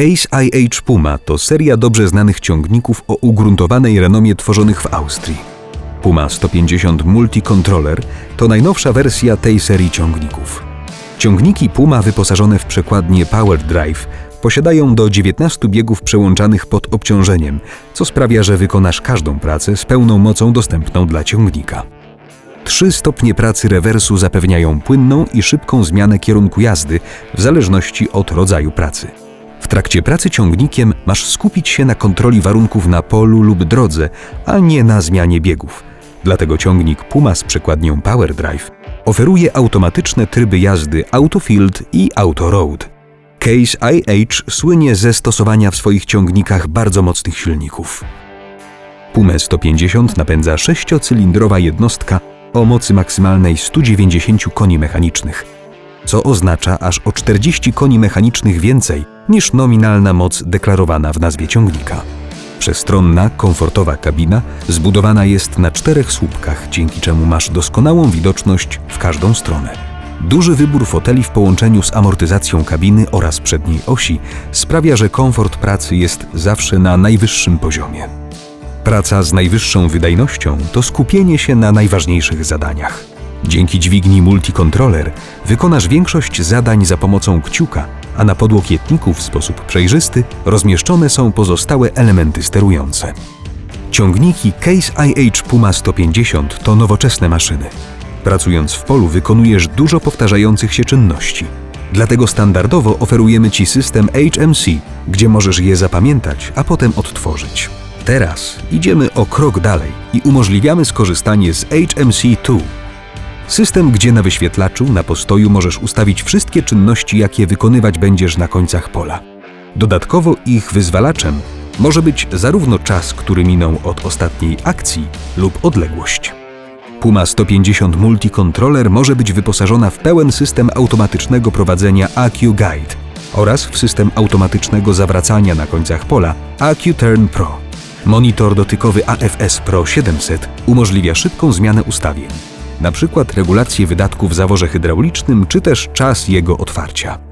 Case IH Puma to seria dobrze znanych ciągników o ugruntowanej renomie tworzonych w Austrii. Puma 150 Multi-Controller to najnowsza wersja tej serii ciągników. Ciągniki Puma wyposażone w przekładnię Power Drive posiadają do 19 biegów przełączanych pod obciążeniem, co sprawia, że wykonasz każdą pracę z pełną mocą dostępną dla ciągnika. Trzy stopnie pracy rewersu zapewniają płynną i szybką zmianę kierunku jazdy w zależności od rodzaju pracy. Trakcie pracy ciągnikiem masz skupić się na kontroli warunków na polu lub drodze, a nie na zmianie biegów. Dlatego ciągnik Puma z przekładnią Power Drive oferuje automatyczne tryby jazdy Autofield i Auto Road. Case IH słynie ze stosowania w swoich ciągnikach bardzo mocnych silników. Pumę 150 napędza sześciocylindrowa jednostka o mocy maksymalnej 190 koni mechanicznych, co oznacza aż o 40 koni mechanicznych więcej niż nominalna moc deklarowana w nazwie ciągnika. Przestronna, komfortowa kabina zbudowana jest na czterech słupkach, dzięki czemu masz doskonałą widoczność w każdą stronę. Duży wybór foteli w połączeniu z amortyzacją kabiny oraz przedniej osi sprawia, że komfort pracy jest zawsze na najwyższym poziomie. Praca z najwyższą wydajnością to skupienie się na najważniejszych zadaniach. Dzięki dźwigni Multicontroller wykonasz większość zadań za pomocą kciuka, a na podłokietniku w sposób przejrzysty rozmieszczone są pozostałe elementy sterujące. Ciągniki Case IH Puma 150 to nowoczesne maszyny. Pracując w polu wykonujesz dużo powtarzających się czynności. Dlatego standardowo oferujemy Ci system HMC, gdzie możesz je zapamiętać, a potem odtworzyć. Teraz idziemy o krok dalej i umożliwiamy skorzystanie z HMC2. System, gdzie na wyświetlaczu na postoju możesz ustawić wszystkie czynności, jakie wykonywać będziesz na końcach pola. Dodatkowo ich wyzwalaczem może być zarówno czas, który minął od ostatniej akcji, lub odległość. Puma 150 Multicontroller może być wyposażona w pełen system automatycznego prowadzenia AQ Guide oraz w system automatycznego zawracania na końcach pola AQ Turn Pro. Monitor dotykowy AFS Pro 700 umożliwia szybką zmianę ustawień, przykład regulację wydatków w zaworze hydraulicznym czy też czas jego otwarcia.